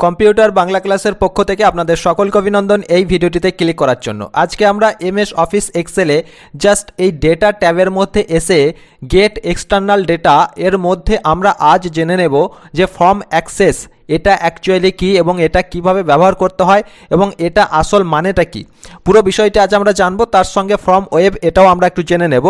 Computer Bangla ক্লাসের পক্ষ থেকে আপনাদের সকলকে অভিনন্দন এই ভিডিওটিতে ক্লিক করার জন্য। আজকে আমরা এমএস অফিস এক্সেলে জাস্ট এই ডেটা ট্যাবের মধ্যে এসে গেট এক্সটার্নাল ডেটা এর মধ্যে আমরা আজ জেনে নেব যে ফর্ম অ্যাক্সেস এটা অ্যাকচুয়ালি কি এবং এটা কীভাবে ব্যবহার করতে হয় এবং এটা আসল মানেটা কি? পুরো বিষয়টি আজ আমরা জানব, তার সঙ্গে ফর্ম ওয়েব এটাও আমরা একটু জেনে নেব।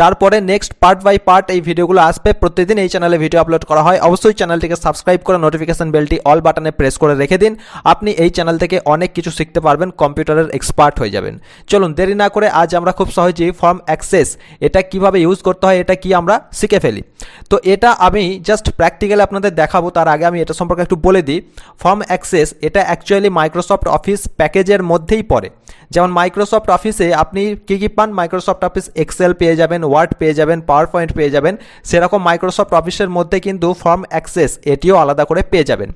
তারপরে নেক্সট পার্ট বাই পার্ট এই ভিডিওগুলো আসবে। প্রতিদিন এই চ্যানেলে ভিডিও আপলোড করা হয়। অবশ্যই চ্যানেলটিকে সাবস্ক্রাইব করে নোটিফিকেশন বেলটি অল বাটনে প্রেস করে রেখে দিন। আপনি এই চ্যানেল থেকে অনেক কিছু শিখতে পারবেন কম্পিউটারের এক্সপার্ট হয়ে যাবেন। চলুন, দেরি না করে আজ আমরা খুব সহজেই ফর্ম অ্যাক্সেস এটা কীভাবে ইউজ করতে হয়, এটা কি আমরা শিখে ফেলি। তো এটা আমি জাস্ট প্র্যাকটিক্যালি আপনাদের দেখাবো, তার আগে আমি এটা সম্পর্কে একটু বলে দিই ফর্ম অ্যাক্সেস এটা অ্যাকচুয়ালি মাইক্রোসফট অফিস প্যাকেজের মধ্যেই পড়ে। যেমন মাইক্রোসফট অফিসে আপনি কী কী পান? মাইক্রোসফট অফিস এক্সেল পেয়ে যাবেন ওয়ার্ড পেয়ে যাবেন পাওয়ার পয়েন্ট পেয়ে যাবেন। সেরকম মাইক্রোসফট অফিসের মধ্যে কিন্তু ফর্ম অ্যাক্সেস এটিও আলাদা করে পেয়ে যাবেন।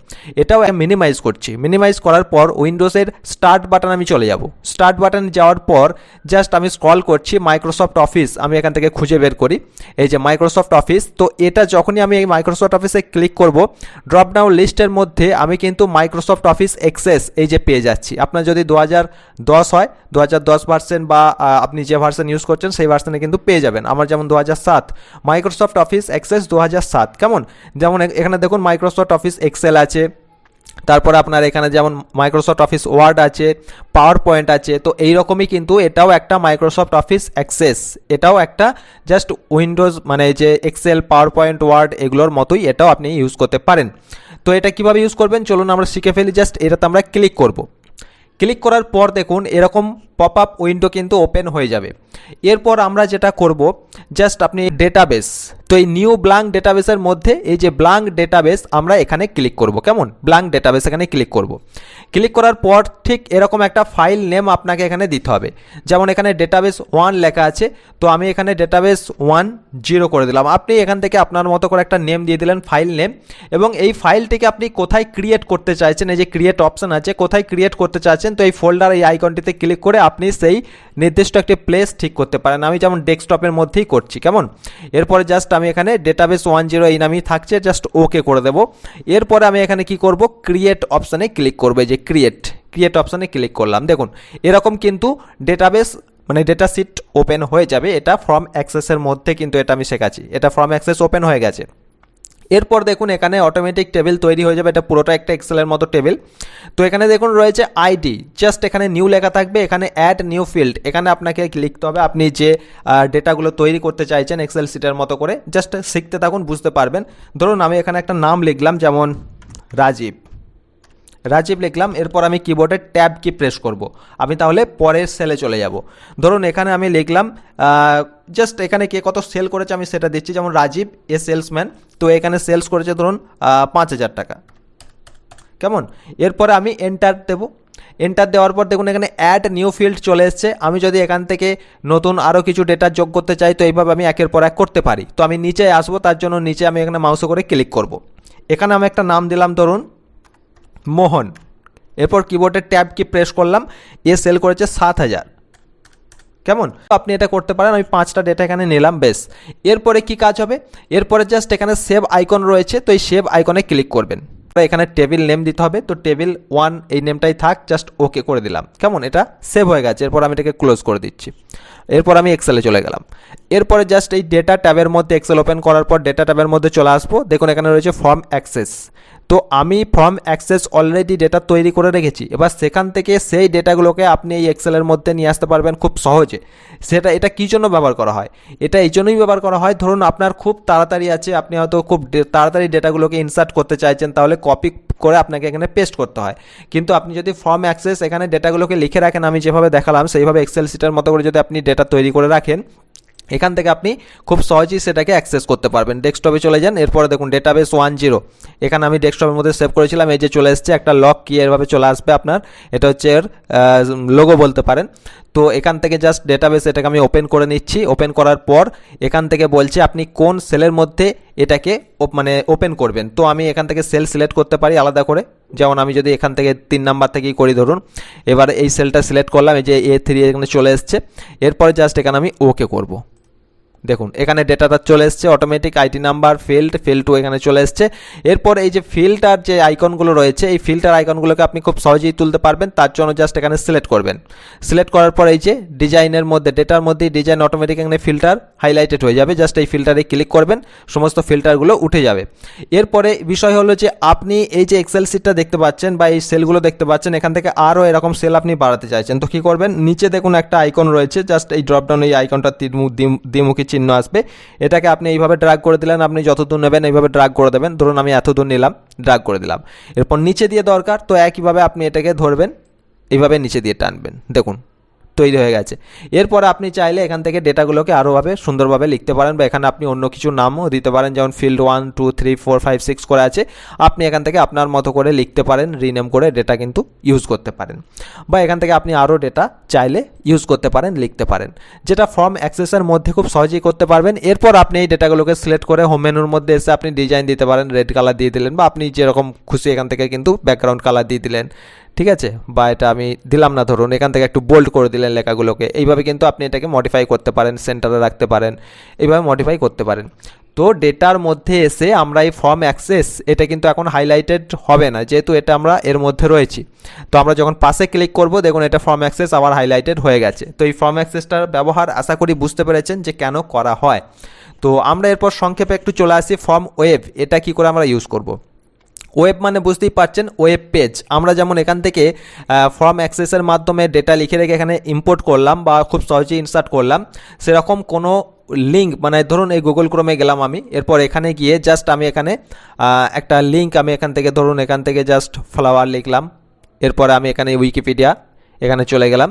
এটাও মিনিমাইজ করছি। মিনিমাইজ করার পর উইন্ডোজের স্টার্ট বাটন আমি চলে যাব। স্টার্ট বাটন যাওয়ার পর জাস্ট আমি স্ক্রল করছি মাইক্রোসফট অফিস আমি এখান থেকে খুঁজে বের করি। এই যে মাইক্রোসফট অফিস তো এটা যখনই আমি এই মাইক্রোসফট অফিসে ক্লিক করব ড্রপ ডাউন লিস্টের মধ্যে আমি কিন্তু মাইক্রোসফট অফিস এক্সেস এই যে পেয়ে যাচ্ছি। আপনার যদি দু দশ হয়, দু দশ ভার্সেন বা আপনি যে ভার্সন ইউজ করছেন, সেই ভার্সনে কিন্তু পেয়ে যাবেন। আমার যেমন দু সাত মাইক্রোসফট অফিস এক্সেস দু সাত, কেমন? যেমন এখানে দেখুন মাইক্রোসফট অফিস এক্সেল আছে, তারপরে আপনার এখানে যেমন মাইক্রোসফট অফিস ওয়ার্ড আছে পাওয়ার পয়েন্ট আছে, তো এই রকমই কিন্তু এটাও একটা মাইক্রোসফট অফিস অ্যাক্সেস এটাও একটা জাস্ট উইন্ডোজ মানে যে এক্সেল পাওয়ার পয়েন্ট ওয়ার্ড এগুলোর মতোই এটাও আপনি ইউজ করতে পারেন। তো এটা কীভাবে ইউজ করবেন? চলুন আমরা শিখে ফেলি। জাস্ট এটাতে আমরা ক্লিক করব। ক্লিক করার পর দেখুন, এরকম পপ আপ উইন্ডো কিন্তু ওপেন হয়ে যাবে। এরপর আমরা যেটা করব জাস্ট আপনি ডেটাবেস তো এই নিউ ব্লাঙ্ক ডেটাবেসের মধ্যে এই যে ব্লাঙ্ক ডেটাবেস আমরা এখানে ক্লিক করব। কেমন? ব্লাঙ্ক ডেটাবেস এখানে ক্লিক করব। ক্লিক করার পর ঠিক এরকম একটা ফাইল নেম আপনাকে এখানে দিতে হবে। যেমন এখানে ডেটাবেস ওয়ান লেখা আছে, তো আমি এখানে ডেটাবেস ওয়ান জিরো করে দিলাম। আপনি এখান থেকে আপনার মতো করে একটা নেম দিয়ে দিলেন ফাইল নেম এবং এই ফাইলটিকে আপনি কোথায় ক্রিয়েট করতে চাইছেন, এই যে ক্রিয়েট অপশন আছে, কোথায় ক্রিয়েট করতে চাইছেন, তো এই ফোল্ডার এই আইকনটিতে ক্লিক করে আপনি সেই নির্দিষ্ট একটি প্লেস ঠিক করতে পারেন। আমি যেমন ডেস্কটপের মধ্যেই করছি, কেমন? এরপরে জাস্ট আমি এখানে ডেটাবেস ওয়ান জিরো এই নামই থাকছে জাস্ট ওকে করে দেবো। এরপরে আমি এখানে কি করব? ক্রিয়েট অপশানে ক্লিক করবে যে ক্রিয়েট ক্রিয়েট অপশানে ক্লিক করলাম। দেখুন, এরকম কিন্তু ডেটাবেস মানে ডেটা সিট ওপেন হয়ে যাবে। এটা ফর্ম অ্যাক্সেসের মধ্যে কিন্তু এটা আমি শেখাচ্ছি। এটা ফর্ম অ্যাক্সেস ওপেন হয়ে গেছে। এরপর দেখুন এখানে অটোমেটিক টেবিল তৈরি হয়ে যাবে। এটা পুরোটা একটা এক্সেলের মতো টেবিল তো এখানে দেখুন রয়েছে আইডি জাস্ট এখানে নিউ লেখা থাকবে, এখানে অ্যাড নিউ ফিল্ড এখানে আপনাকে লিখতে হবে, আপনি যে ডেটাগুলো তৈরি করতে চাইছেন এক্সেল সিটের মতো করে জাস্ট শিখতে থাকুন, বুঝতে পারবেন। ধরুন আমি এখানে একটা নাম লিখলাম, যেমন রাজীব। রাজীব লিখলাম, এরপর আমি কিবোর্ডের ট্যাব কি প্রেস করব। আমি তাহলে পরের সেলে চলে যাব। ধরুন এখানে আমি লিখলাম জাস্ট এখানে কে কত সেল করেছে আমি সেটা দিচ্ছি, যেমন রাজীব, এ সেলসম্যান তো এখানে সেলস করেছে ধরুন পাঁচ হাজার টাকা। কেমন? এরপরে আমি এন্টার দেব। এন্টার দেওয়ার পর দেখুন এখানে অ্যাড নিউ ফিল্ড চলে এসছে। আমি যদি এখান থেকে নতুন আরও কিছু ডেটা যোগ করতে চাই, তো এইভাবে আমি একের পর এক করতে পারি। তো আমি নিচে আসব, তার জন্য নিচে আমি এখানে মাউসে করে ক্লিক করব। এখানে আমি একটা নাম দিলাম, ধরুন মোহন। এরপর কিবোর্ডের ট্যাব কি প্রেস করলাম, এ সেল করেছে সাত হাজার। কেমন? আপনি এটা করতে পারেন, আমি পাঁচটা ডেটা এখানে নিলাম, বেশ। এরপরে কি কাজ হবে? এরপরে জাস্ট এখানে সেভ আইকন রয়েছে, তো এই সেভ আইকনে ক্লিক করবেন। এখানে টেবিল নেম দিতে হবে, তো টেবিল ওয়ান এই নেমটাই থাক জাস্ট ওকে করে দিলাম। কেমন? এটা সেভ হয়ে গেছে, এরপর আমি এটাকে ক্লোজ করে দিচ্ছি। এরপর আমি এক্সেলে চলে গেলাম। এরপরে জাস্ট এই ডেটা ট্যাবের মধ্যে এক্সেল ওপেন করার পর ডেটা ট্যাবের মধ্যে চলে আসব। দেখুন, এখানে রয়েছে ফর্ম অ্যাক্সেস তো আমি ফর্ম অ্যাক্সেস অলরেডি ডেটা তৈরি করে রেখেছি। এবার সেখান থেকে সেই ডেটাগুলোকে আপনি এই এক্সেলের মধ্যে নিয়ে আসতে পারবেন খুব সহজে। সেটা, এটা কী জন্য ব্যবহার করা হয়? এটা এই জন্যই ব্যবহার করা হয়। ধরুন, আপনার খুব তাড়াতাড়ি আছে, আপনি হয়তো খুব তাড়াতাড়ি ডেটাগুলোকে ইনসার্ট করতে চাইছেন, তাহলে কপি করে আপনাকে এখানে পেস্ট করতে হয়। কিন্তু আপনি যদি ফর্ম অ্যাক্সেস এখানে ডেটাগুলোকে লিখে রাখেন, আমি যেভাবে দেখালাম, সেইভাবে এক্সেল সিটের মতো করে যদি আপনি ডেটা তৈরি করে রাখেন এখান থেকে আপনি খুব সহজেই সেটাকে অ্যাক্সেস করতে পারবেন। ডেস্কটপে চলে যান, এরপরে দেখুন ডেটাবেস ওয়ান জিরো এখানে আমি ডেস্কটপের মধ্যে সেভ করেছিলাম, এই যে চলে এসছে, একটা লক কি এরভাবে চলে আসবে আপনার। এটা হচ্ছে এর লোগো বলতে পারেন। তো এখান থেকে জাস্ট ডেটাবেস এটাকে আমি ওপেন করে নিচ্ছি। ওপেন করার পর এখান থেকে বলছে আপনি কোন সেলের মধ্যে এটাকে মানে ওপেন করবেন। তো আমি এখান থেকে সেল সিলেক্ট করতে পারি আলাদা করে। যেমন আমি যদি এখান থেকে তিন নাম্বার থেকেই করি ধরুন, এবার এই সেলটা সিলেক্ট করলাম, এই যে এ থ্রি এখানে চলে এসছে। এরপরে জাস্ট এখানে আমি ওকে করব। দেখুন, এখানে ডেটাটা চলে এসছে automatic ID number field field two এখানে চলে এসছে। এরপর এই যে ফিল্টার যে আইকনগুলো রয়েছে, এই ফিল্টার আইকনগুলোকে আপনি খুব সহজেই তুলতে পারবেন, তার জন্য জাস্ট এখানে সিলেক্ট করবেন। সিলেক্ট করার পর এই যে ডিজাইনের মধ্যে ডেটার মধ্যে ডিজাইন অটোমেটিক এখানে ফিল্টার হাইলাইটেড হয়ে যাবে জাস্ট এই ফিল্টারে ক্লিক করবেন, সমস্ত ফিল্টারগুলো উঠে যাবে। এরপরে বিষয় হলো যে আপনি এই যে এক্সেল সিটটা দেখতে পাচ্ছেন বা এই সেলগুলো দেখতে পাচ্ছেন, এখান থেকে আরও এরকম সেল আপনি বাড়াতে চাইছেন। তো কী করবেন? নিচে দেখুন একটা আইকন রয়েছে জাস্ট এই ড্রপডাউন এই আইকনটা দ্বিমুখী চিহ্ন আসবে। এটাকে আপনি এইভাবে ড্রাগ করে দিলেন, আপনি যতদূর নেবেন এইভাবে ড্রাগ করে দেবেন। ধরুন আমি এতদূর নিলাম ড্রাগ করে দিলাম। এরপর নিচে দিয়ে দরকার তো একইভাবে আপনি এটাকে ধরবেন, এইভাবে নিচে দিয়ে টানবেন। দেখুন। তৈরি হয়ে গেছে। এরপরে আপনি চাইলে এখান থেকে ডেটাগুলোকে আরোভাবে সুন্দরভাবে লিখতে পারেন বা এখানে আপনি অন্য কিছু নামও দিতে পারেন, যেমন field one two three four five six করে আছে। আপনি এখান থেকে আপনার মতো করে লিখতে পারেন রিনেম করে ডেটা কিন্তু ইউজ করতে পারেন। বা এখান থেকে আপনি আরও ডেটা চাইলে ইউজ করতে পারেন, লিখতে পারেন। যেটা ফর্ম অ্যাক্সেসের মধ্যে খুব সহজেই করতে পারবেন। এরপর আপনি এই ডেটাগুলোকে সিলেক্ট করে হোম মেনুর মধ্যে এসে আপনি ডিজাইন দিতে পারেন রেড কালার দিয়ে দিলেন বা আপনি যেরকম খুশি এখান থেকে কিন্তু ব্যাকগ্রাউন্ড কালার দিয়ে দিলেন। ঠিক আছে? বা এটা আমি দিলাম না, ধরুন এখান থেকে একটু বোল্ড করে দিলেন লেখাগুলোকে। এইভাবে কিন্তু আপনি এটাকে মডিফাই করতে পারেন সেন্টারে রাখতে পারেন, এইভাবে মডিফাই করতে পারেন। তো ডেটার মধ্যে এসে আমরা এই ফর্ম অ্যাক্সেস এটা কিন্তু এখন হাইলাইটেড হবে না, যেহেতু এটা আমরা এর মধ্যে রয়েছি। তো আমরা যখন পাশে ক্লিক করব, দেখুন এটা ফর্ম অ্যাক্সেস আবার হাইলাইটেড হয়ে গেছে। তো এই ফর্ম অ্যাক্সেসটার ব্যবহার আশা করি বুঝতে পেরেছেন যে কেন করা হয়। তো আমরা এরপর সংক্ষেপে একটু চলে আসি ফর্ম ওয়েব এটা কি করে আমরা ইউজ করব? ওয়েব মানে বুঝতেই পারছেন ওয়েব পেজ আমরা যেমন এখান থেকে ফর্ম অ্যাক্সেসের মাধ্যমে ডেটা লিখে রেখে এখানে ইম্পোর্ট করলাম বা খুব সহজেই ইনসার্ট করলাম, সেরকম কোনো লিঙ্ক মানে ধরুন এই গুগল ক্রোমে গেলাম আমি, এরপর এখানে গিয়ে জাস্ট আমি এখানে একটা লিঙ্ক আমি এখান থেকে, ধরুন এখান থেকে জাস্ট ফ্লাওয়ার লিখলাম, এরপরে আমি এখানে উইকিপিডিয়া এখানে চলে গেলাম।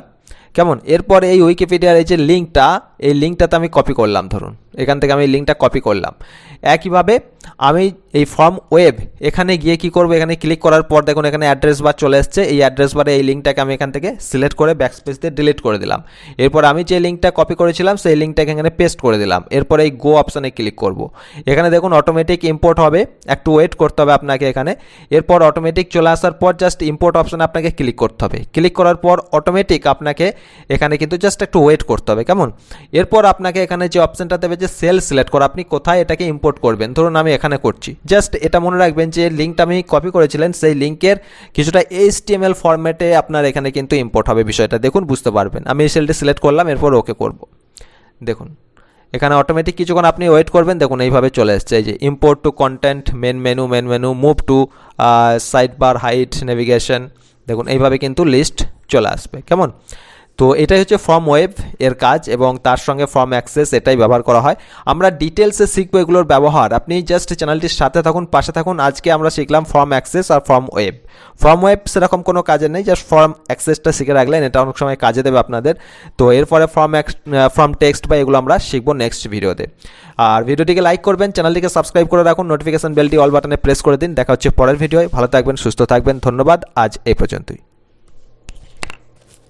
কেমন? এরপর এই উইকিপিডিয়ার এই যে লিঙ্কটা এই লিঙ্কটাতে আমি কপি করলাম, ধরুন। এখান থেকে আমি লিঙ্কটা কপি করলাম। একইভাবে আমি এই ফর্ম ওয়েব এখানে গিয়ে কি করব? এখানে ক্লিক করার পর দেখুন এখানে অ্যাড্রেস বার চলে এসছে। এই অ্যাড্রেস বারে এই লিঙ্কটাকে আমি এখান থেকে সিলেক্ট করে ব্যাকস্পেস দিয়ে ডিলিট করে দিলাম। এরপর আমি যে লিঙ্কটা কপি করেছিলাম, সেই লিঙ্কটাকে এখানে পেস্ট করে দিলাম। এরপর এই গো অপশানে ক্লিক করব। এখানে দেখুন অটোমেটিক ইম্পোর্ট হবে। একটু ওয়েট করতে হবে আপনাকে এখানে। এরপর অটোমেটিক চলে আসার পর জাস্ট ইম্পোর্ট অপশানে আপনাকে ক্লিক করতে হবে। ক্লিক করার পর অটোমেটিক আপনাকে এখানে কিন্তু জাস্ট একটু ওয়েট করতে হবে। কেমন? এরপর আপনাকে এখানে যে অপশানটা দেবে যে সেল সিলেক্ট করা, আপনি কোথায় এটাকে ইম্পোর্ট করবেন? ধরুন আমি এখানে করছি। জাস্ট এটা মনে রাখবেন যে লিঙ্কটা আমি কপি করেছিলেন, সেই লিঙ্কের কিছুটা এইচ এইচটিএমএল ফরম্যাটে আপনার এখানে কিন্তু ইম্পোর্ট হবে বিষয়টা। দেখুন, বুঝতে পারবেন। আমি এই সেলটি সিলেক্ট করলাম, এরপর ওকে করব। দেখুন, এখানে অটোমেটিক কিছুক্ষণ আপনি ওয়েট করবেন। দেখুন, এইভাবে চলে এসছে। এই যে import to content main menu main menu move to side bar height navigation দেখুন, এইভাবে কিন্তু লিস্ট চলে আসবে। কেমন? তো এটাই হচ্ছে ফর্ম ওয়েব এর কাজ এবং তার সঙ্গে ফর্ম অ্যাক্সেস এটাই ব্যবহার করা হয়। আমরা ডিটেলসে শিখব এগুলোর ব্যবহার। আপনি জাস্ট চ্যানেলটির সাথে থাকুন, পাশে থাকুন। আজকে আমরা শিখলাম ফর্ম অ্যাক্সেস আর ফর্ম ওয়েব ফর্ম ওয়েব সেরকম কোনো কাজে নেই জাস্ট ফর্ম অ্যাক্সেসটা শিখে রাখলেন। এটা অনেক সময় কাজে দেবে আপনাদের। তো এরপরে ফর্ম ফর্ম টেক্সট বা এগুলো আমরা শিখব নেক্সট ভিডিওতে আর ভিডিওটিকে লাইক করবেন চ্যানেলটিকে সাবস্ক্রাইব করে রাখুন নোটিফিকেশন বেলটি অল বাটনে প্রেস করে দিন। দেখা হচ্ছে পরের ভিডিওয় ভালো থাকবেন, সুস্থ থাকবেন। ধন্যবাদ। আজ এই পর্যন্তই।